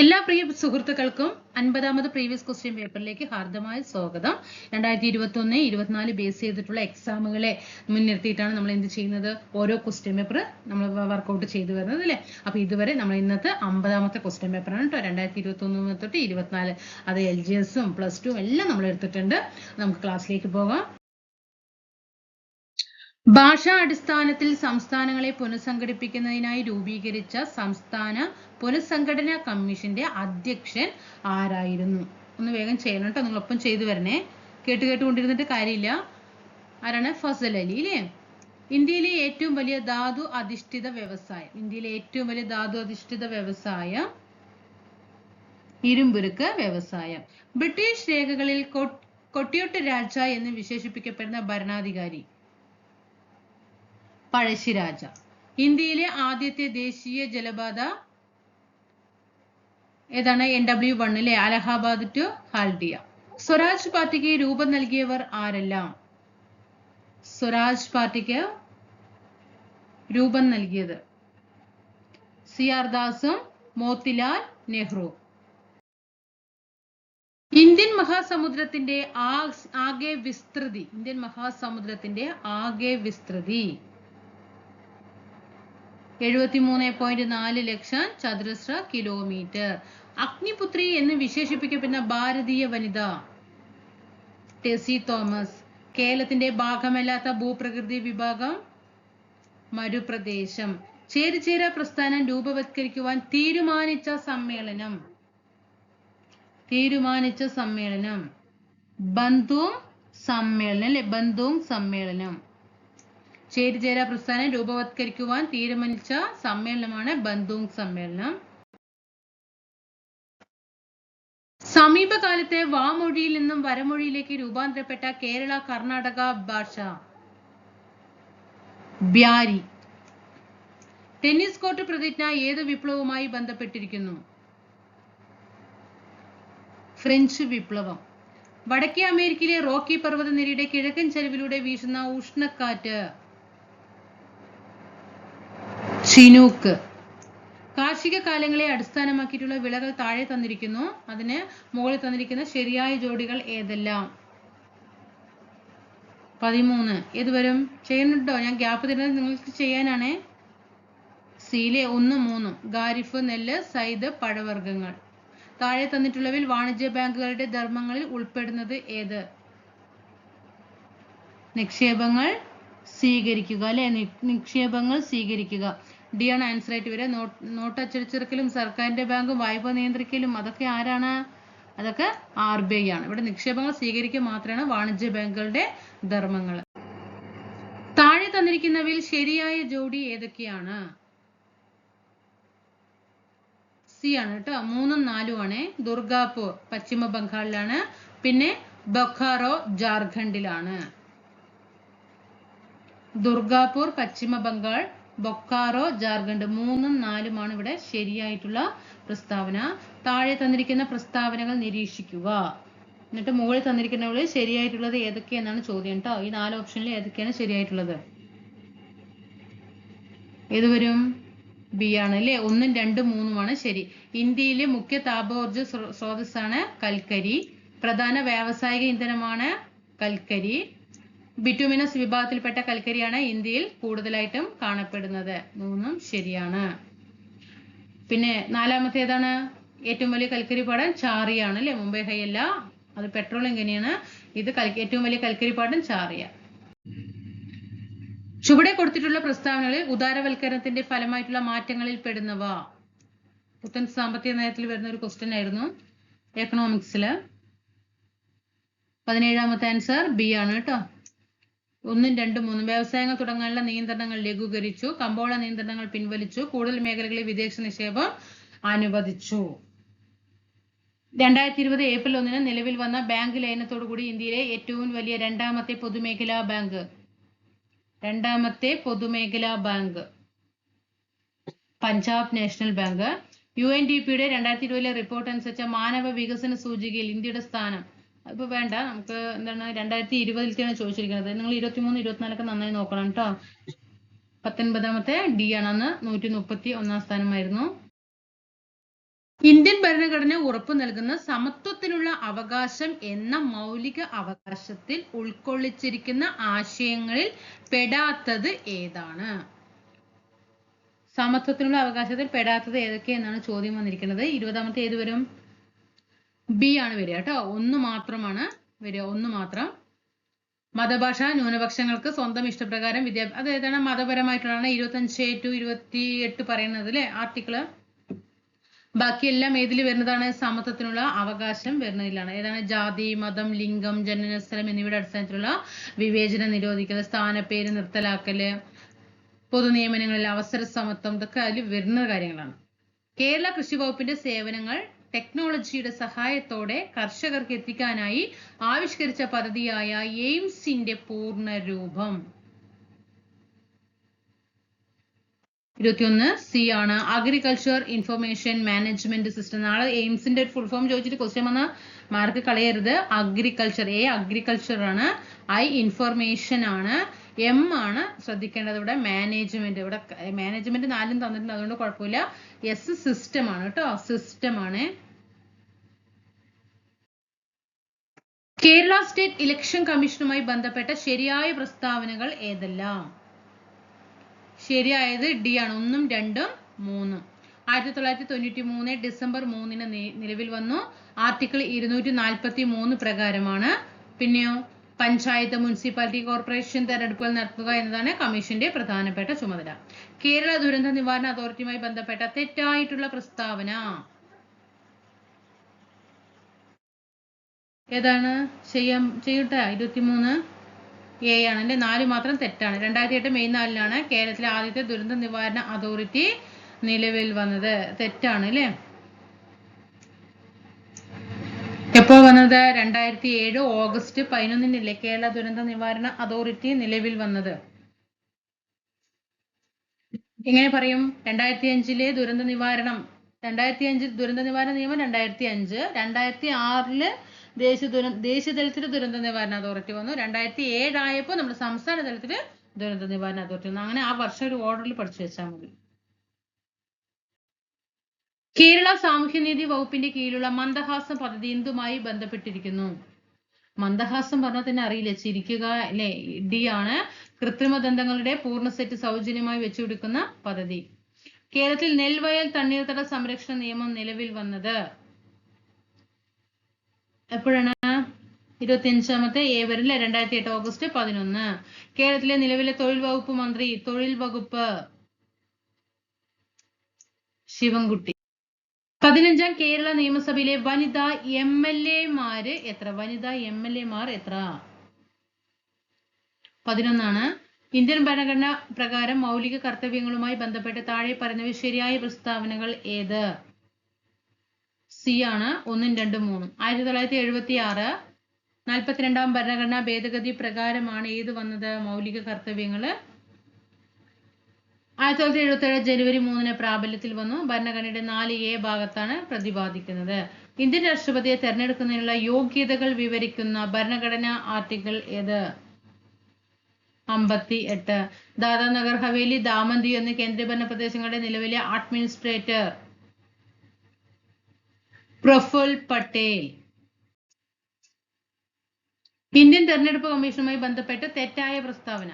എല്ലാ പ്രിയ സുഹൃത്തുക്കൾക്കും അൻപതാമത് previous question പേപ്പറിലേക്ക് ഹാർദമായ സ്വാഗതം. രണ്ടായിരത്തി ഇരുപത്തി ഒന്ന് ഇരുപത്തിനാല് ബേസ് ചെയ്തിട്ടുള്ള എക്സാമുകളെ മുൻനിർത്തിയിട്ടാണ് നമ്മൾ എന്ത് ചെയ്യുന്നത്? ഓരോ ക്വസ്റ്റ്യൻ പേപ്പർ നമ്മൾ വർക്കൗട്ട് ചെയ്തു വരുന്നത് അല്ലേ? അപ്പൊ ഇതുവരെ നമ്മൾ ഇന്നത്തെ അമ്പതാമത്തെ ക്വസ്റ്റ്യൻ പേപ്പറാണ് കേട്ടോ രണ്ടായിരത്തി ഇരുപത്തി ഒന്ന് തൊട്ട് ഇരുപത്തിനാല്. അത് എൽ ജി എസും പ്ലസ് ടു എല്ലാം നമ്മൾ എടുത്തിട്ടുണ്ട്. നമുക്ക് ക്ലാസ്സിലേക്ക് പോകാം. ഭാഷാ അടിസ്ഥാനത്തിൽ സംസ്ഥാനങ്ങളെ പുനഃസംഘടിപ്പിക്കുന്നതിനായി രൂപീകരിച്ച സംസ്ഥാന പുനഃസംഘടനാ കമ്മീഷന്റെ അധ്യക്ഷൻ ആരായിരുന്നു? ഒന്ന് വേഗം ചെയ്യണം കേട്ടോ നിങ്ങളൊപ്പം ചെയ്തു വരണേ. കേട്ട് കേട്ടുകൊണ്ടിരുന്നിട്ട് കാര്യമില്ല. ആരാണ്? ഫസൽ അലി അല്ലേ ഇന്ത്യയിലെ ഏറ്റവും വലിയ ധാതു അധിഷ്ഠിത വ്യവസായം ഇന്ത്യയിലെ ഏറ്റവും വലിയ ധാതു അധിഷ്ഠിത വ്യവസായം ഇരുമ്പുരുക്ക് വ്യവസായം. ബ്രിട്ടീഷ് രേഖകളിൽ കൊട്ടിയോട്ട് രാജ എന്ന് വിശേഷിപ്പിക്കപ്പെടുന്ന ഭരണാധികാരി പഴശ്ശിരാജ ഇന്ത്യയിലെ ആദ്യത്തെ ദേശീയ ജലപാത ഏതാണ്? എൻ ഡബ്ല്യു വണ്ണിലെ അലഹാബാദ് ടു ഹാൽഡിയ സ്വരാജ് പാർട്ടിക്ക് രൂപം നൽകിയവർ ആരെല്ലാം? സ്വരാജ് പാർട്ടിക്ക് രൂപം നൽകിയത് സി ആർ ദാസും മോത്തിലാൽ നെഹ്റു. ഇന്ത്യൻ മഹാസമുദ്രത്തിന്റെ ആകെ വിസ്തൃതി ഇന്ത്യൻ മഹാസമുദ്രത്തിന്റെ ആകെ വിസ്തൃതി. എഴുപത്തിമൂന്ന് പോയിന്റ് നാല് ലക്ഷം ചതുരശ്ര കിലോമീറ്റർ. അഗ്നിപുത്രി എന്ന് വിശേഷിപ്പിക്കപ്പെടുന്ന ഭാരതീയ വനിത ടെസി തോമസ്. കേരളത്തിന്റെ ഭാഗമല്ലാത്ത ഭൂപ്രകൃതി വിഭാഗം മരുപ്രദേശം. ചേരിചേര പ്രസ്ഥാനം രൂപവത്കരിക്കുവാൻ തീരുമാനിച്ച സമ്മേളനം. തീരുമാനിച്ച സമ്മേളനം. ബന്ധുവും സമ്മേളനം അല്ലെ? ബന്ധുവും സമ്മേളനം. ചേരിചേര പ്രസ്ഥാനം രൂപവത്കരിക്കുവാൻ തീരുമാനിച്ച സമ്മേളനമാണ് ബന്ധുങ് സമ്മേളനം. സമീപകാലത്തെ വാമൊഴിയിൽ നിന്നും വരമൊഴിയിലേക്ക് രൂപാന്തരപ്പെട്ട കേരള കർണാടക ഭാഷ. ബ്യാരി. ടെന്നീസ് കോർട്ട് പ്രതിജ്ഞ ഏത് വിപ്ലവവുമായി ബന്ധപ്പെട്ടിരിക്കുന്നു? ഫ്രഞ്ച് വിപ്ലവം. വടക്കേ അമേരിക്കയിലെ റോക്കി പർവതനിരയുടെ കിഴക്കൻ ചരിവിലൂടെ വീശുന്ന ഉഷ്ണക്കാറ്റ്. ചിനൂക്ക്. കാർഷിക കാലങ്ങളെ അടിസ്ഥാനമാക്കിയിട്ടുള്ള വിളകൾ താഴെ തന്നിരിക്കുന്നു. അതിന് മുകളിൽ തന്നിരിക്കുന്ന ശരിയായ ജോഡികൾ ഏതെല്ലാം? പതിമൂന്ന്. ഏത് വരും? ചെയ്യുന്നുണ്ടോ? ഞാൻ ഗ്യാപ്പ് തരുന്നത് നിങ്ങൾക്ക് ചെയ്യാനാണേ. സീലെ ഒന്ന് മൂന്നും. ഗാരിഫ് നെല്ല് സൈദ് പഴവർഗങ്ങൾ. താഴെ തന്നിട്ടുള്ളവയിൽ വാണിജ്യ ബാങ്കുകളുടെ ധർമ്മങ്ങളിൽ ഉൾപ്പെടുന്നത് ഏത്? നിക്ഷേപങ്ങൾ സ്വീകരിക്കുക അല്ലെ? നിക്ഷേപങ്ങൾ സ്വീകരിക്കുക. ഡി ആണ് ആൻസർ ആയിട്ട് വരിക. നോട്ട് അച്ചടിച്ചിറക്കലും സർക്കാരിന്റെ ബാങ്കും വായ്പ നിയന്ത്രിക്കലും അതൊക്കെ ആരാണ്? അതൊക്കെ ആർ ബി ഐ ആണ്. ഇവിടെ നിക്ഷേപങ്ങൾ സ്വീകരിക്കുക മാത്രമാണ് വാണിജ്യ ബാങ്കുകളുടെ ധർമ്മങ്ങൾ. താഴെ തന്നിരിക്കുന്നവയിൽ ശരിയായ ജോഡി ഏതൊക്കെയാണ്? സി ആണ് കേട്ടോ. മൂന്നും നാലും ആണ്. ദുർഗാപൂർ പശ്ചിമ ബംഗാളിലാണ്. പിന്നെ ബൊക്കാറോ ജാർഖണ്ഡിലാണ്. ദുർഗാപൂർ പശ്ചിമ ബംഗാൾ ബൊക്കാറോ ജാർഖണ്ഡ് മൂന്നും നാലുമാണ് ഇവിടെ ശരിയായിട്ടുള്ള പ്രസ്താവന. താഴെ തന്നിരിക്കുന്ന പ്രസ്താവനകൾ നിരീക്ഷിക്കുക. എന്നിട്ട് മുകളിൽ തന്നിരിക്കുന്നവയിൽ ശരിയായിട്ടുള്ളത് ഏതൊക്കെയെന്നാണ് ചോദ്യം കേട്ടോ ഈ നാല് ഓപ്ഷനിൽ ഏതൊക്കെയാണ് ശരിയായിട്ടുള്ളത്? ഏത് വരും? ബി ആണ് അല്ലേ ഒന്നും രണ്ടും മൂന്നുമാണ് ശരി. ഇന്ത്യയിലെ മുഖ്യ താപോർജ സ്രോ- സ്രോതസ്സാണ് കൽക്കരി. പ്രധാന വ്യാവസായിക ഇന്ധനമാണ് കൽക്കരി. ബിറ്റുമിനസ് വിഭാഗത്തിൽപ്പെട്ട കൽക്കരിയാണ് ഇന്ത്യയിൽ കൂടുതലായിട്ടും കാണപ്പെടുന്നത്. മൂന്നും ശരിയാണ്. പിന്നെ നാലാമത്തെ ഏതാണ് ഏറ്റവും വലിയ കൽക്കരി പാടം ചാറിയാണ് അല്ലെ? മുംബൈ ഹൈ അല്ല. അത് പെട്രോൾ എങ്ങനെയാണ്? ഇത് ഏറ്റവും വലിയ കൽക്കരി പാടം ചാറിയ. ചുവടെ കൊടുത്തിട്ടുള്ള പ്രസ്താവനകളിൽ ഉദാരവൽക്കരണത്തിന്റെ ഫലമായിട്ടുള്ള മാറ്റങ്ങളിൽ പെടുന്നവ. പുത്തൻ സാമ്പത്തിക നയത്തിൽ വരുന്ന ഒരു ക്വസ്റ്റ്യൻ ആയിരുന്നു എക്കണോമിക്സിൽ പതിനേഴാമത്തെ ആൻസർ ബി ആണ് കേട്ടോ. ഒന്നും രണ്ടും മൂന്നും. വ്യവസായങ്ങൾ തുടങ്ങാനുള്ള നിയന്ത്രണങ്ങൾ ലഘൂകരിച്ചു. കമ്പോള നിയന്ത്രണങ്ങൾ പിൻവലിച്ചു. കൂടുതൽ മേഖലകളിൽ വിദേശ നിക്ഷേപം അനുവദിച്ചു. രണ്ടായിരത്തി ഇരുപത് ഏപ്രിൽ ഒന്നിന് നിലവിൽ വന്ന ബാങ്ക് ലയനത്തോടുകൂടി ഇന്ത്യയിലെ ഏറ്റവും വലിയ രണ്ടാമത്തെ പൊതുമേഖലാ ബാങ്ക്. രണ്ടാമത്തെ പൊതുമേഖലാ bank. Punjab national bank. U N D പിയുടെ രണ്ടായിരത്തി ഇരുപതിലെ റിപ്പോർട്ട് അനുസരിച്ച് മാനവ വികസന സൂചികയിൽ ഇന്ത്യയുടെ സ്ഥാനം ഇപ്പൊ വേണ്ട. നമുക്ക് എന്താണ് രണ്ടായിരത്തി ഇരുപതിലത്തെയാണ് ചോദിച്ചിരിക്കുന്നത്. നിങ്ങൾ ഇരുപത്തിമൂന്ന് ഇരുപത്തിനാലൊക്കെ നന്നായി നോക്കണം കേട്ടോ പത്തൊൻപതാമത്തെ ഡി ആണ് അന്ന് നൂറ്റി മുപ്പത്തി ഒന്നാം സ്ഥാനമായിരുന്നു. ഇന്ത്യൻ ഭരണഘടന ഉറപ്പു നൽകുന്ന സമത്വത്തിനുള്ള അവകാശം എന്ന മൗലിക അവകാശത്തിൽ ഉൾക്കൊള്ളിച്ചിരിക്കുന്ന ആശയങ്ങളിൽ പെടാത്തത് ഏതാണ്? സമത്വത്തിനുള്ള അവകാശത്തിൽ പെടാത്തത് ഏതൊക്കെ എന്നാണ് ചോദ്യം വന്നിരിക്കുന്നത്. ഇരുപതാമത്തെ ഏത് വരും? ബി ആണ് വരിക കേട്ടോ. ഒന്ന് മാത്രമാണ് വരിക. ഒന്ന് മാത്രം. മതഭാഷ ന്യൂനപക്ഷങ്ങൾക്ക് സ്വന്തം ഇഷ്ടപ്രകാരം വിദ്യാഭ്യാസം അത് ഏതാണ്? മതപരമായിട്ടുള്ളതാണ്. ഇരുപത്തഞ്ച് ടു ഇരുപത്തി എട്ട് പറയുന്നത് അല്ലേ? ആർട്ടിക്കിൾ. ബാക്കിയെല്ലാം ഏതിൽ വരുന്നതാണ്? സമത്വത്തിനുള്ള അവകാശം വരുന്നതിലാണ്. ഏതാണ്? ജാതി മതം ലിംഗം ജനനസ്ഥലം എന്നിവയുടെ അടിസ്ഥാനത്തിലുള്ള വിവേചനം നിരോധിക്കൽ സ്ഥാനപ്പേര് നിർത്തലാക്കൽ പൊതു നിയമനങ്ങളിൽ അവസര സമത്വം ഇതൊക്കെ അതിൽ വരുന്ന കാര്യങ്ങളാണ്. കേരള കൃഷി വകുപ്പിന്റെ സേവനങ്ങൾ ടെക്നോളജിയുടെ സഹായത്തോടെ കർഷകർക്ക് എത്തിക്കാനായി ആവിഷ്കരിച്ച പദ്ധതിയായ എയിംസിന്റെ പൂർണ രൂപം. ഇരുപത്തിയൊന്ന് സി ആണ് അഗ്രികൾച്ചർ ഇൻഫർമേഷൻ മാനേജ്മെന്റ് സിസ്റ്റം നാളെ എയിംസിന്റെ ഒരു ഫുൾ ഫോം ചോദിച്ചിട്ട് ക്വസ്റ്റ്യൻ വന്ന മാർക്ക് കളയരുത്. അഗ്രികൾച്ചർ എ അഗ്രികൾച്ചർ ആണ്. ഐ ഇൻഫർമേഷൻ ആണ്. എം ആണ് ശ്രദ്ധിക്കേണ്ടത് ഇവിടെ. മാനേജ്മെന്റ് ഇവിടെ മാനേജ്മെന്റ് നാലും തന്നിട്ടുണ്ട്. അതുകൊണ്ട് കുഴപ്പമില്ല. എസ് സിസ്റ്റം ആണ് കേട്ടോ. സിസ്റ്റം ആണ്. കേരള സ്റ്റേറ്റ് ഇലക്ഷൻ കമ്മീഷനുമായി ബന്ധപ്പെട്ട ശരിയായ പ്രസ്താവനകൾ ഏതെല്ലാം? ശരിയായത് ഡി ആണ്. ഒന്നും രണ്ടും മൂന്നും. ആയിരത്തി തൊള്ളായിരത്തി തൊണ്ണൂറ്റി മൂന്ന് ഡിസംബർ മൂന്നിന് നിലവിൽ വന്നു. ആർട്ടിക്കിൾ ഇരുന്നൂറ്റി നാൽപ്പത്തി മൂന്ന് പ്രകാരമാണ്. പിന്നെയോ? പഞ്ചായത്ത് മുനിസിപ്പാലിറ്റി കോർപ്പറേഷൻ തെരഞ്ഞെടുപ്പുകൾ നടത്തുക എന്നതാണ് കമ്മീഷന്റെ പ്രധാനപ്പെട്ട ചുമതല. കേരള ദുരന്ത നിവാരണ അതോറിറ്റിയുമായി ബന്ധപ്പെട്ട തെറ്റായിട്ടുള്ള പ്രസ്താവന. ഏതാണ്? ചെയ്യാം ചെയ്യട്ടെ. ഇരുപത്തിമൂന്ന് എ ആണ്. അല്ലെ? നാല് മാത്രം തെറ്റാണ്. രണ്ടായിരത്തി എട്ട് മെയ് നാലിനാണ് കേരളത്തിലെ ആദ്യത്തെ ദുരന്ത നിവാരണ അതോറിറ്റി നിലവിൽ വന്നത്. തെറ്റാണ് അല്ലേ? എപ്പോ വന്നത്? രണ്ടായിരത്തി ഏഴ് ഓഗസ്റ്റ് പതിനൊന്നിനല്ലേ കേരള ദുരന്ത നിവാരണ അതോറിറ്റി നിലവിൽ വന്നത്? എങ്ങനെ പറയും? രണ്ടായിരത്തി അഞ്ചിലെ ദുരന്ത നിവാരണം. രണ്ടായിരത്തി അഞ്ചിൽ ദുരന്ത നിവാരണ നിയമം രണ്ടായിരത്തി അഞ്ച് രണ്ടായിരത്തി ആറിൽ ദേശീയ ദുര ദേശീയ തലത്തിൽ ദുരന്ത നിവാരണ അതോറിറ്റി വന്നു. രണ്ടായിരത്തി ഏഴായപ്പോൾ നമ്മുടെ സംസ്ഥാന തലത്തിൽ ദുരന്ത നിവാരണ അതോറിറ്റി വന്നു. അങ്ങനെ ആ വർഷം ഒരു ഓർഡറിൽ പഠിച്ചു വെച്ചാൽ മതി. കേരള സാമൂഹ്യനീതി വകുപ്പിന്റെ കീഴിലുള്ള മന്ദഹാസം പദ്ധതി എന്തുമായി ബന്ധപ്പെട്ടിരിക്കുന്നു? മന്ദഹാസം പറഞ്ഞാൽ തന്നെ അറിയില്ല? ചിരിക്കുക അല്ലെ? ഡി ആണ് കൃത്രിമ ദന്തങ്ങളുടെ പൂർണ സെറ്റ് സൗജന്യമായി വെച്ചു കൊടുക്കുന്ന പദ്ധതി. കേരളത്തിൽ നെൽവയൽ തണ്ണീർത്തട സംരക്ഷണ നിയമം നിലവിൽ വന്നത് എപ്പോഴാണ്? ഇരുപത്തിയഞ്ചാമത്തെ ഏവരിൽ രണ്ടായിരത്തി എട്ട് ഓഗസ്റ്റ് പതിനൊന്ന്. കേരളത്തിലെ നിലവിലെ തൊഴിൽ വകുപ്പ് മന്ത്രി തൊഴിൽ വകുപ്പ് ശിവൻകുട്ടി. പതിനഞ്ചാം കേരള നിയമസഭയിലെ വനിതാ എം എൽ എമാര് എത്ര? വനിതാ എം എൽ എമാർ എത്ര? പതിനൊന്നാണ്. ഇന്ത്യൻ ഭരണഘടന പ്രകാരം മൗലിക കർത്തവ്യങ്ങളുമായി ബന്ധപ്പെട്ട് താഴെ പറയുന്നവ ശരിയായ പ്രസ്താവനകൾ ഏത്? സി ആണ്. ഒന്നും രണ്ടും മൂന്നും. ആയിരത്തി തൊള്ളായിരത്തി എഴുപത്തി ആറ് നാൽപ്പത്തിരണ്ടാം ഭരണഘടനാ ഭേദഗതി പ്രകാരമാണ് ഏത് വന്നത്? മൗലിക കർത്തവ്യങ്ങൾ. ആയിരത്തി തൊള്ളായിരത്തി എഴുപത്തി ഏഴ് ജനുവരി മൂന്നിന് പ്രാബല്യത്തിൽ വന്നു. ഭരണഘടനയുടെ നാല് എ ഭാഗത്താണ് പ്രതിപാദിക്കുന്നത്. ഇന്ത്യൻ രാഷ്ട്രപതിയെ തെരഞ്ഞെടുക്കുന്നതിനുള്ള യോഗ്യതകൾ വിവരിക്കുന്ന ഭരണഘടനാ ആർട്ടിക്കിൾ ഏത്? അമ്പത്തി എട്ട് ദാദാ നഗർ ഹവേലി ദാമന്തി എന്നീ കേന്ദ്രഭരണ പ്രദേശങ്ങളുടെ നിലവിലെ അഡ്മിനിസ്ട്രേറ്റർ പ്രഫുൽ പട്ടേൽ. ഇന്ത്യൻ തെരഞ്ഞെടുപ്പ് കമ്മീഷനുമായി ബന്ധപ്പെട്ട് തെറ്റായ പ്രസ്താവന.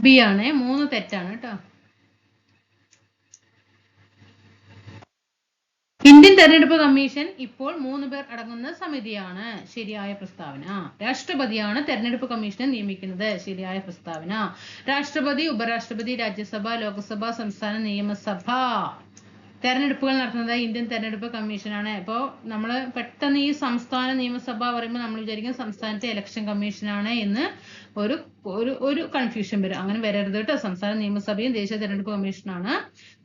ബി ആണ്. മൂന്ന് തെറ്റാണ് കേട്ടോ. ഇന്ത്യൻ തെരഞ്ഞെടുപ്പ് കമ്മീഷൻ ഇപ്പോൾ മൂന്ന് പേർ അടങ്ങുന്ന സമിതിയാണ്. ശരിയായ പ്രസ്താവന. രാഷ്ട്രപതിയാണ് തെരഞ്ഞെടുപ്പ് കമ്മീഷനെ നിയമിക്കുന്നത്. ശരിയായ പ്രസ്താവന. രാഷ്ട്രപതി ഉപരാഷ്ട്രപതി രാജ്യസഭ ലോക്സഭ സംസ്ഥാന നിയമസഭ. തെരഞ്ഞെടുപ്പുകൾ നടത്തുന്നത് ഇന്ത്യൻ തെരഞ്ഞെടുപ്പ് കമ്മീഷനാണ്. അപ്പോൾ നമ്മൾ പെട്ടെന്ന് ഈ സംസ്ഥാന നിയമസഭ പറയുമ്പോൾ നമ്മൾ വിചാരിക്കും സംസ്ഥാനത്തെ ഇലക്ഷൻ കമ്മീഷനാണ് എന്ന് ഒരു ഒരു ഒരു കൺഫ്യൂഷൻ വരും. അങ്ങനെ വരരുത് കേട്ടോ. സംസ്ഥാന നിയമസഭയും ദേശീയ തെരഞ്ഞെടുപ്പ് കമ്മീഷനാണ്.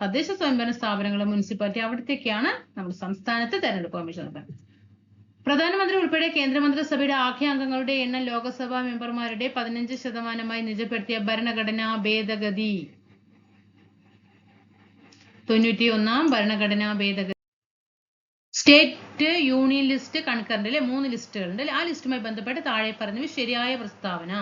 തദ്ദേശ സ്വയംഭരണ സ്ഥാപനങ്ങൾ മുനിസിപ്പാലിറ്റി അവിടത്തേക്കാണ് നമ്മൾ സംസ്ഥാനത്തെ തെരഞ്ഞെടുപ്പ് കമ്മീഷൻ പ്രധാനമന്ത്രി ഉൾപ്പെടെ കേന്ദ്രമന്ത്രിസഭയുടെ ആഖ്യ അംഗങ്ങളുടെ എണ്ണം ലോക്സഭാ മെമ്പർമാരുടെ പതിനഞ്ച് ശതമാനമായി നിജപ്പെടുത്തിയ ഭരണഘടനാ ഭേദഗതി. തൊണ്ണൂറ്റി ഒന്നാം ഭരണഘടനാ ഭേദഗതി. സ്റ്റേറ്റ് യൂണിയൻ ലിസ്റ്റ് കൺകറന്റ് അല്ലെ മൂന്ന് ലിസ്റ്റുകളുണ്ട് അല്ലെ? ആ ലിസ്റ്റുമായി ബന്ധപ്പെട്ട് താഴെ പറഞ്ഞത് ശരിയായ പ്രസ്താവന.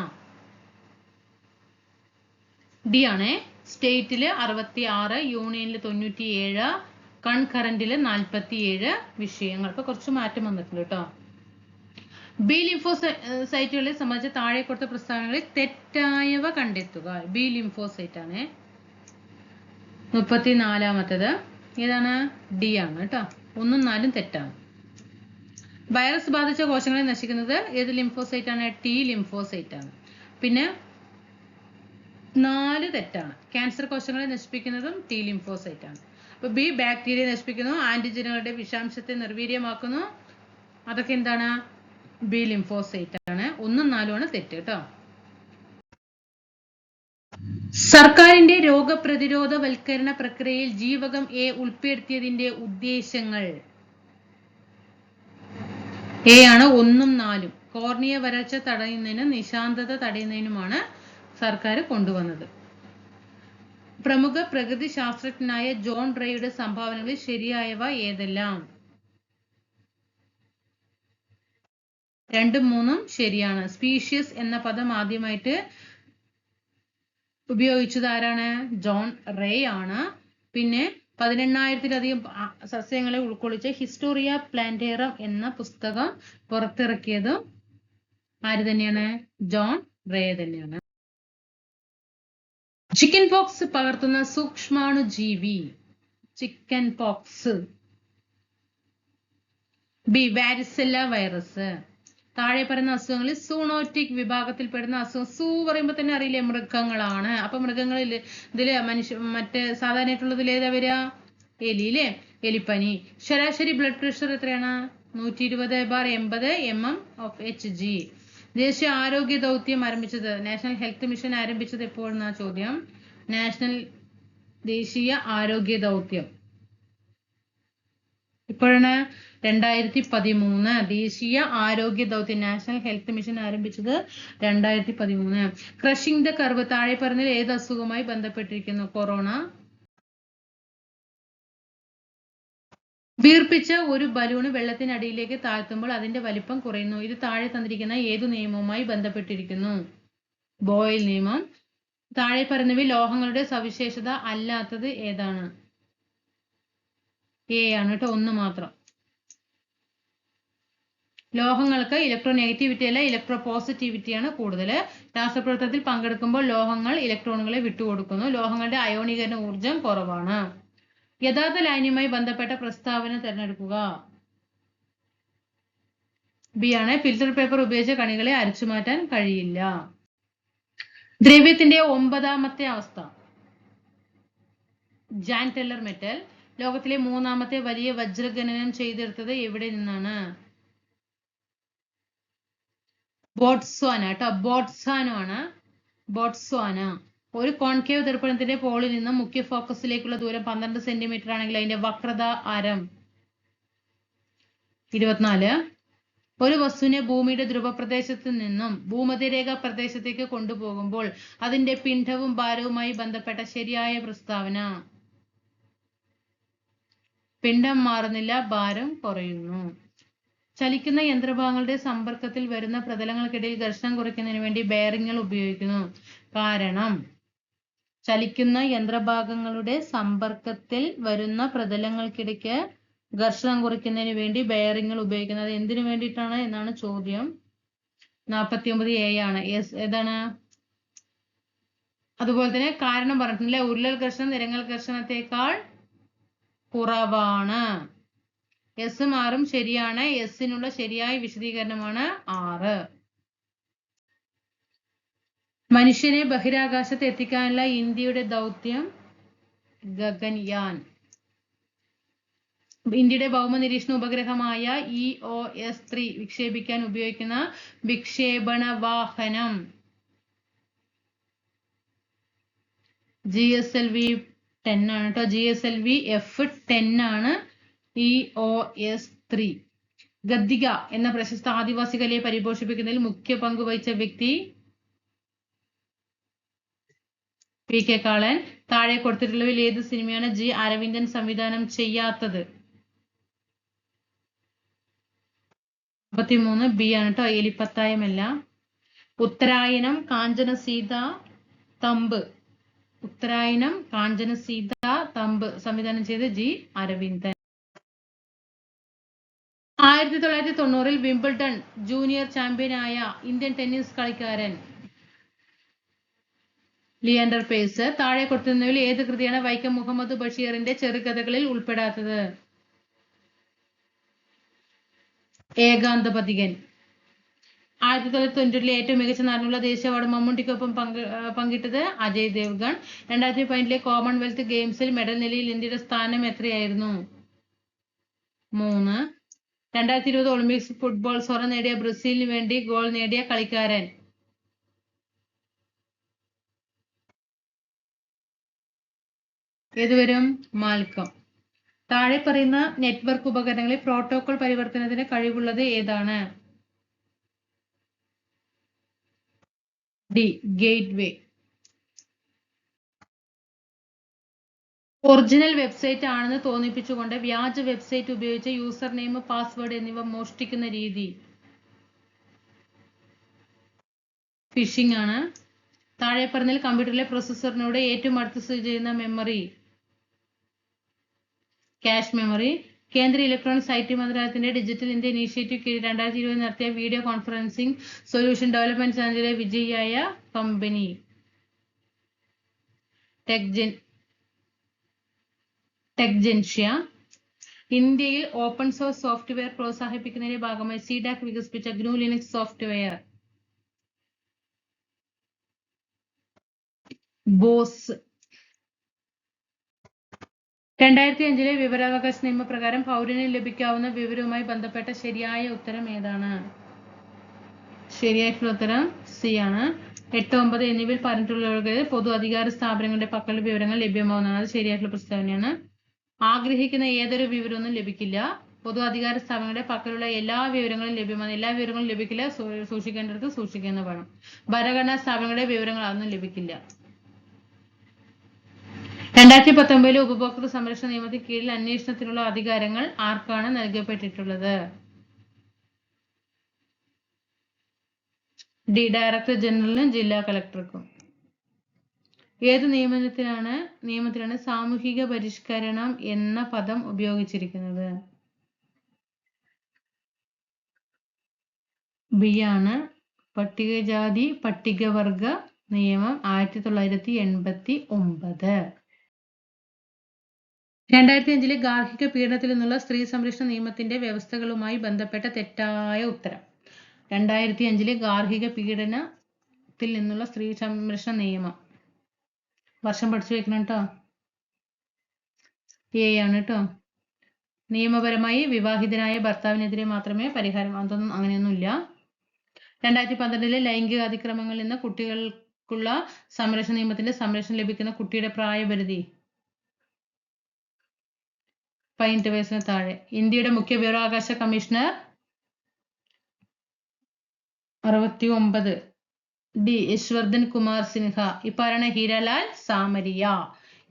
ഡി ആണ്. സ്റ്റേറ്റിൽ അറുപത്തി ആറ് യൂണിയനിൽ തൊണ്ണൂറ്റി ഏഴ് കൺകറന്റിൽ നാൽപ്പത്തി ഏഴ് വിഷയങ്ങൾ. ഇപ്പൊ കുറച്ച് മാറ്റം വന്നിട്ടുണ്ട് കേട്ടോ. ബി ലിംഫോസൈറ്റുകളെ സംബന്ധിച്ച് താഴെ കൊടുത്ത പ്രസ്താവനകളിൽ തെറ്റായവ കണ്ടെത്തുക. ബി ലിംഫോസൈറ്റ് ആണ് മുപ്പത്തിനാലാമത്തത്. ഏതാണ്? ഡി ആണ് കേട്ടോ. ഒന്നും നാലും തെറ്റാണ്. വൈറസ് ബാധിച്ച കോശങ്ങളെ നശിക്കുന്നത് ഏത് ലിംഫോസൈറ്റ് ആണ്? ടി ലിംഫോസൈറ്റ് ആണ്. പിന്നെ നാല് തെറ്റാണ്. ക്യാൻസർ കോശങ്ങളെ നശിപ്പിക്കുന്നതും ടി ലിംഫോസൈറ്റ് ആണ്. അപ്പൊ ബി ബാക്ടീരിയ നശിപ്പിക്കുന്നു ആന്റിജനുകളുടെ വിഷാംശത്തെ നിർവീര്യമാക്കുന്നു. അതൊക്കെ എന്താണ്? ബി ലിംഫോസൈറ്റ് ആണ്. ഒന്നും നാലും ആണ് തെറ്റ് കേട്ടോ. സർക്കാരിന്റെ രോഗപ്രതിരോധവൽക്കരണ പ്രക്രിയയിൽ ജീവകം എ ഉൾപ്പെടുത്തിയതിന്റെ ഉദ്ദേശങ്ങൾ. എ ആണ് ഒന്നും നാലും. കോർണിയ വരൾച്ച തടയുന്നതിനും നിശാന്തത തടയുന്നതിനുമാണ് സർക്കാർ കൊണ്ടുവന്നത്. പ്രമുഖ പ്രകൃതി ശാസ്ത്രജ്ഞനായ ജോൺ റേയുടെ സംഭാവനകളിൽ ശരിയായവ ഏതെല്ലാം? രണ്ടും മൂന്നും ശരിയാണ്. സ്പീഷ്യസ് എന്ന പദം ആദ്യമായിട്ട് ഉപയോഗിച്ചത് ആരാണ്? ജോൺ റേ ആണ്. പിന്നെ പതിനെണ്ണായിരത്തിലധികം സസ്യങ്ങളെ ഉൾക്കൊള്ളിച്ച് ഹിസ്റ്റോറിയ പ്ലാന്റേറം എന്ന പുസ്തകം പുറത്തിറക്കിയതും ആര് തന്നെയാണ്? ജോൺ റേ തന്നെയാണ്. ചിക്കൻ പോക്സ് പകർത്തുന്ന സൂക്ഷ്മാണു ജീവി chicken pox. B varicella virus. താഴെ പറയുന്ന അസുഖങ്ങളിൽ സൂണോറ്റിക് വിഭാഗത്തിൽപ്പെടുന്ന അസുഖം. സൂ പറയുമ്പോൾ തന്നെ അറിയില്ലേ മൃഗങ്ങളാണ്. അപ്പൊ മൃഗങ്ങളിൽ ഇതിൽ മനുഷ്യ മറ്റേ സാധാരണയായിട്ടുള്ളതിൽ ഏതാ വരിക? എലി അല്ലേ എലിപ്പനി. ശരാശരി ബ്ലഡ് പ്രഷർ എത്രയാണ്? നൂറ്റി ഇരുപത് ബാർ എൺപത് M M of H G ദേശീയ ആരോഗ്യ ദൗത്യം ആരംഭിച്ചത് നാഷണൽ ഹെൽത്ത് മിഷൻ ആരംഭിച്ചത് എപ്പോഴെന്നാ ചോദ്യം? നാഷണൽ ദേശീയ ആരോഗ്യ ദൗത്യം. ഇപ്പോഴാണ് രണ്ടായിരത്തി പതിമൂന്ന് ദേശീയ ആരോഗ്യ ദൗത്യം നാഷണൽ ഹെൽത്ത് മിഷൻ ആരംഭിച്ചത് രണ്ടായിരത്തി പതിമൂന്ന് ക്രഷിംഗ് ദ കർവ് താഴെ പറഞ്ഞതിൽ ഏത് അസുഖവുമായി ബന്ധപ്പെട്ടിരിക്കുന്നു? കൊറോണ. വീർപ്പിച്ച ഒരു ബലൂണ് വെള്ളത്തിനടിയിലേക്ക് താഴ്ത്തുമ്പോൾ അതിന്റെ വലിപ്പം കുറയുന്നു. ഇത് താഴെ തന്നിരിക്കുന്ന ഏതു നിയമവുമായി ബന്ധപ്പെട്ടിരിക്കുന്നു? ബോയിൽ നിയമം. താഴെ പറയുന്നവ ലോഹങ്ങളുടെ സവിശേഷത അല്ലാത്തത് ഏതാണ്? എ ആണ് കേട്ടോ ഒന്ന് മാത്രം. ലോഹങ്ങൾക്ക് ഇലക്ട്രോ നെഗറ്റിവിറ്റി അല്ല ഇലക്ട്രോ പോസിറ്റിവിറ്റി ആണ് കൂടുതൽ രാസപ്രവർത്തനത്തിൽ പങ്കെടുക്കുമ്പോൾ ലോഹങ്ങൾ ഇലക്ട്രോണുകളെ വിട്ടുകൊടുക്കുന്നു. ലോഹങ്ങളുടെ അയോണീകരണ ഊർജം കുറവാണ്. യഥാർത്ഥ ലൈനുമായി ബന്ധപ്പെട്ട പ്രസ്താവന തിരഞ്ഞെടുക്കുക. ബി ആണ് ഫിൽറ്റർ പേപ്പർ ഉപയോഗിച്ച കണികളെ അരച്ചു മാറ്റാൻ കഴിയില്ല. ദ്രവ്യത്തിന്റെ ഒമ്പതാമത്തെ അവസ്ഥ. Jahn Teller metal. ലോകത്തിലെ മൂന്നാമത്തെ വലിയ വജ്രഖനനം ചെയ്തെടുത്തത് എവിടെ നിന്നാണ്? ബോട്സ്വാന കേട്ടോ ബോട്സ്വാനോ. ആണ് ഒരു കോൺകേവ് ദർപ്പണത്തിന്റെ പോളിൽ നിന്ന് മുഖ്യ ഫോക്കസിലേക്കുള്ള ദൂരം പന്ത്രണ്ട് സെന്റിമീറ്റർ ആണെങ്കിൽ അതിന്റെ വക്രത ആരം ഇരുപത്തിനാല്. ഒരു വസ്തുവിനെ ഭൂമിയുടെ ധ്രുവപ്രദേശത്ത് നിന്നും ഭൂമധ്യരേഖ പ്രദേശത്തേക്ക് കൊണ്ടുപോകുമ്പോൾ അതിന്റെ പിണ്ഡവും ഭാരവുമായി ബന്ധപ്പെട്ട ശരിയായ പ്രസ്താവന. പിണ്ഡം മാറുന്നില്ല ഭാരം കുറയുന്നു. ചലിക്കുന്ന യന്ത്രഭാഗങ്ങളുടെ സമ്പർക്കത്തിൽ വരുന്ന പ്രതലങ്ങൾക്കിടയിൽ ഘർഷണം കുറയ്ക്കുന്നതിന് വേണ്ടി ബെയറിങ്ങുകൾ ഉപയോഗിക്കുന്നു. കാരണം ചലിക്കുന്ന യന്ത്രഭാഗങ്ങളുടെ സമ്പർക്കത്തിൽ വരുന്ന പ്രതലങ്ങൾക്കിടയ്ക്ക് ഘർഷണം കുറയ്ക്കുന്നതിന് വേണ്ടി ബെയറിങ്ങുകൾ ഉപയോഗിക്കുന്നത്. എന്തിനു വേണ്ടിയിട്ടാണ് എന്നാണ് ചോദ്യം നാൽപ്പത്തി ഒമ്പത് എ ആണ്. എസ് ഏതാണ്? അതുപോലെ തന്നെ കാരണം പറഞ്ഞിട്ടില്ല ഉരുളൽ ഘർഷണം നിരങ്ങൽ ഘർഷണത്തെക്കാൾ കുറവാണ്. എസ് ആറും ശരിയാണ്. എസിനുള്ള ശരിയായ വിശദീകരണമാണ് ആറ് മനുഷ്യനെ ബഹിരാകാശത്ത് എത്തിക്കാനുള്ള ഇന്ത്യയുടെ ദൗത്യം ഗഗൻയാൻ. ഇന്ത്യയുടെ ഭൗമ നിരീക്ഷണ ഉപഗ്രഹമായ ഇ ഒ എസ് ത്രീ വിക്ഷേപിക്കാൻ ഉപയോഗിക്കുന്ന വിക്ഷേപണ വാഹനം. G S L V ten ആണ് കേട്ടോ. G S L V F ten ആണ്. E O S three Gaddika എന്ന പ്രശസ്ത ആദിവാസി കലയെ പരിപോഷിപ്പിക്കുന്നതിൽ മുഖ്യ പങ്ക് വഹിച്ച വ്യക്തി പി കെ കാളൻ. താഴെ കൊടുത്തിട്ടുള്ളവയിൽ ഏത് സിനിമയാണ് ജി അരവിന്ദൻ സംവിധാനം ചെയ്യാത്തത്? മുപ്പത്തിമൂന്ന് ബി ആണ് കേട്ടോ എലിപ്പത്തായമല്ല. ഉത്തരായനം കാഞ്ചന സീത തമ്പ്. ഉത്തരായനം കാഞ്ചന സീത തമ്പ് സംവിധാനം ചെയ്ത് ജി അരവിന്ദൻ. ആയിരത്തി തൊള്ളായിരത്തി തൊണ്ണൂറിൽ വിംബിൾട്ടൺ ജൂനിയർ ചാമ്പ്യനായ ഇന്ത്യൻ ടെന്നീസ് കളിക്കാരൻ ലിയാൻഡർ പേസ് താഴെ കൊടുത്തുന്നതിൽ ഏത് കൃതിയാണ് വൈക്കം മുഹമ്മദ് ബഷീറിന്റെ ചെറുകഥകളിൽ ഉൾപ്പെടാത്തത്? ഏകാന്തപതികൻ. ആയിരത്തി തൊള്ളായിരത്തി തൊണ്ണൂറ്റിലെ ഏറ്റവും മികച്ച നടനുള്ള ദേശീയ അവാർഡ് മമ്മൂട്ടിക്കൊപ്പം പങ്ക് പങ്കിട്ടത് അജയ് ദേവ്ഗൺ. രണ്ടായിരത്തി പതിനെട്ടിലെ കോമൺവെൽത്ത് ഗെയിംസിൽ മെഡൽ നിലയിൽ ഇന്ത്യയുടെ സ്ഥാനം എത്രയായിരുന്നു? മൂന്ന്. രണ്ടായിരത്തി ഇരുപത് ഒളിമ്പിക്സ് ഫുട്ബോൾ സ്വർണം നേടിയ ബ്രസീലിന് വേണ്ടി ഗോൾ നേടിയ കളിക്കാരൻ. ഏതുവരും മാൽക്കം. താഴെ പറയുന്ന നെറ്റ്വർക്ക് ഉപകരണങ്ങളിൽ പ്രോട്ടോകോൾ പരിവർത്തനത്തിന് കഴിവുള്ളത് ഏതാണ്? D gateway original website ആണെന്ന് തോന്നിപ്പിച്ചുകൊണ്ട് വ്യാജ വെബ്സൈറ്റ് ഉപയോഗിച്ച് യൂസർ നെയിം പാസ്വേഡ് എന്നിവ മോഷ്ടിക്കുന്ന രീതി. ഫിഷിംഗ് ആണ്. താഴെ പറഞ്ഞതിൽ കമ്പ്യൂട്ടറിലെ പ്രൊസസ്സറിനോട് ഏറ്റവും അടുത്ത് സ്ഥിതി ചെയ്യുന്ന മെമ്മറി ക്യാഷ് മെമ്മറി കേന്ദ്ര ഇലക്ട്രോണിക്സ് ഐ ടി മന്ത്രാലയത്തിന്റെ ഡിജിറ്റൽ ഇന്ത്യ ഇനീഷ്യേറ്റീവ് കീഴിൽ രണ്ടായിരത്തി ഇരുപത് നടത്തിയ വീഡിയോ കോൺഫറൻസിംഗ് സൊല്യൂഷൻ ഡെവലപ്മെന്റ് ചാനലിലെ വിജയിയായ കമ്പനി ടെക്ജെൻ ടെക്ജെൻഷ്യ ഇന്ത്യയിൽ ഓപ്പൺ സോഴ്സ് സോഫ്റ്റ്വെയർ പ്രോത്സാഹിപ്പിക്കുന്നതിന്റെ ഭാഗമായി സിഡാക് വികസിപ്പിച്ച ഗ്നു ലിനക്സ് സോഫ്റ്റ്വെയർ ബോസ്. രണ്ടായിരത്തി അഞ്ചിലെ വിവരാവകാശ നിയമപ്രകാരം പൗരന് ലഭിക്കാവുന്ന വിവരവുമായി ബന്ധപ്പെട്ട ശരിയായ ഉത്തരം ഏതാണ്? ശരിയായിട്ടുള്ള ഉത്തരം സി ആണ്. എട്ട് ഒമ്പത് എന്നിവയിൽ പറഞ്ഞിട്ടുള്ളവർക്ക് പൊതു അധികാര സ്ഥാപനങ്ങളുടെ പക്കലുള്ള വിവരങ്ങൾ ലഭ്യമാവുന്നതാണ്. അത് ശരിയായിട്ടുള്ള പ്രസ്താവനയാണ്. ആഗ്രഹിക്കുന്ന ഏതൊരു വിവരമൊന്നും ലഭിക്കില്ല. പൊതു അധികാര സ്ഥാപനങ്ങളുടെ പക്കലുള്ള എല്ലാ വിവരങ്ങളും ലഭ്യമാണ്. എല്ലാ വിവരങ്ങളും ലഭിക്കില്ല. സൂക്ഷിക്കേണ്ടവർക്ക് സൂക്ഷിക്കുന്ന വേണം ഭരണഘടനാ സ്ഥാപനങ്ങളുടെ വിവരങ്ങൾ അതൊന്നും ലഭിക്കില്ല. രണ്ടായിരത്തി പത്തൊമ്പതിലെ ഉപഭോക്തൃ സംരക്ഷണ നിയമത്തിന് കീഴിൽ അന്വേഷണത്തിനുള്ള അധികാരങ്ങൾ ആർക്കാണ് നൽകപ്പെട്ടിട്ടുള്ളത്? ഡി ഡയറക്ടർ ജനറലിനും ജില്ലാ കളക്ടർക്കും. ഏത് നിയമനത്തിലാണ് നിയമത്തിലാണ് സാമൂഹിക പരിഷ്കരണം എന്ന പദം ഉപയോഗിച്ചിരിക്കുന്നത്? ബി ആണ്. പട്ടികജാതി പട്ടികവർഗ നിയമം ആയിരത്തി തൊള്ളായിരത്തി എൺപത്തി ഒമ്പത് രണ്ടായിരത്തി അഞ്ചിലെ ഗാർഹിക പീഡനത്തിൽ നിന്നുള്ള സ്ത്രീ സംരക്ഷണ നിയമത്തിന്റെ വ്യവസ്ഥകളുമായി ബന്ധപ്പെട്ട തെറ്റായ ഉത്തരം. രണ്ടായിരത്തി അഞ്ചിലെ ഗാർഹിക പീഡനത്തിൽ നിന്നുള്ള സ്ത്രീ സംരക്ഷണ നിയമം വർഷം പഠിച്ചു വെക്കണം കേട്ടോ എ ആണ് കേട്ടോ നിയമപരമായി വിവാഹിതനായ ഭർത്താവിനെതിരെ മാത്രമേ പരിഹാരം അതൊന്നും അങ്ങനെയൊന്നുമില്ല. രണ്ടായിരത്തി പന്ത്രണ്ടിലെ ലൈംഗിക അതിക്രമങ്ങളിൽ നിന്ന് കുട്ടികൾക്കുള്ള സംരക്ഷണ നിയമത്തിന്റെ സംരക്ഷണം ലഭിക്കുന്ന കുട്ടിയുടെ പ്രായപരിധി. പതിനെട്ട് വയസ്സിന് താഴെ. ഇന്ത്യയുടെ മുഖ്യ വിവരാവകാശ കമ്മീഷണർ അറുപത്തി ഒമ്പത് ഡി യശ്വർദ്ധൻ കുമാർ സിൻഹ. ഇപ്പാരാണ് ഹീരാലാൽ സാമരിയ.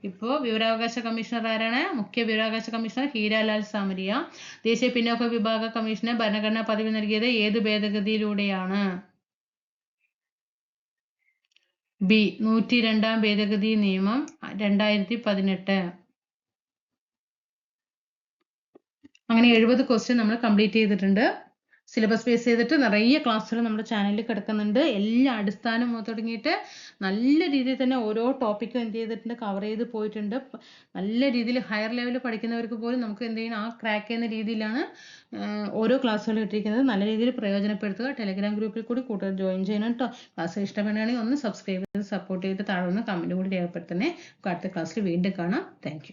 ഇപ്പോ വിവരാവകാശ കമ്മീഷണർ ആരാണ്? മുഖ്യ വിവരാവകാശ കമ്മീഷണർ ഹീരാലാൽ സാമരിയ. ദേശീയ പിന്നോക്ക വിഭാഗ കമ്മീഷന് ഭരണഘടനാ പദവി നൽകിയത് ഏത് ഭേദഗതിയിലൂടെയാണ്? ബി നൂറ്റി രണ്ടാം ഭേദഗതി നിയമം രണ്ടായിരത്തി പതിനെട്ട് അങ്ങനെ എഴുപത് ക്വസ്റ്റ്യൻ നമ്മൾ കംപ്ലീറ്റ് ചെയ്തിട്ടുണ്ട്. സിലബസ് ബേസ് ചെയ്തിട്ട് നിറയെ ക്ലാസ്സുകൾ നമ്മുടെ ചാനലിൽ കിടക്കുന്നുണ്ട്. എല്ലാ അടിസ്ഥാനം തുടങ്ങിയിട്ട് നല്ല രീതിയിൽ തന്നെ ഓരോ ടോപ്പിക്കും എന്ത് ചെയ്തിട്ടുണ്ട് കവർ ചെയ്ത് പോയിട്ടുണ്ട്. നല്ല രീതിയിൽ ഹയർ ലെവലിൽ പഠിക്കുന്നവർക്ക് പോലും നമുക്ക് എന്ത് ചെയ്യണം? ആ ക്രാക്ക് ചെയ്യുന്ന രീതിയിലാണ് ഓരോ ക്ലാസ്സുകൾ ഇട്ടിരിക്കുന്നത്. നല്ല രീതിയിൽ പ്രയോജനപ്പെടുത്തുക. ടെലിഗ്രാം ഗ്രൂപ്പിൽ കൂടി കൂടുതൽ ജോയിൻ ചെയ്യണം കേട്ടോ ക്ലാസ് ഇഷ്ടപ്പെടുകയാണെങ്കിൽ ഒന്ന് സബ്സ്ക്രൈബ് ചെയ്ത് സപ്പോർട്ട് ചെയ്ത് താഴെ ഒന്ന് കമന്റ് കൂടി രേഖപ്പെടുത്തണേ. അടുത്ത ക്ലാസ്സിൽ വീണ്ടും കാണാം. താങ്ക്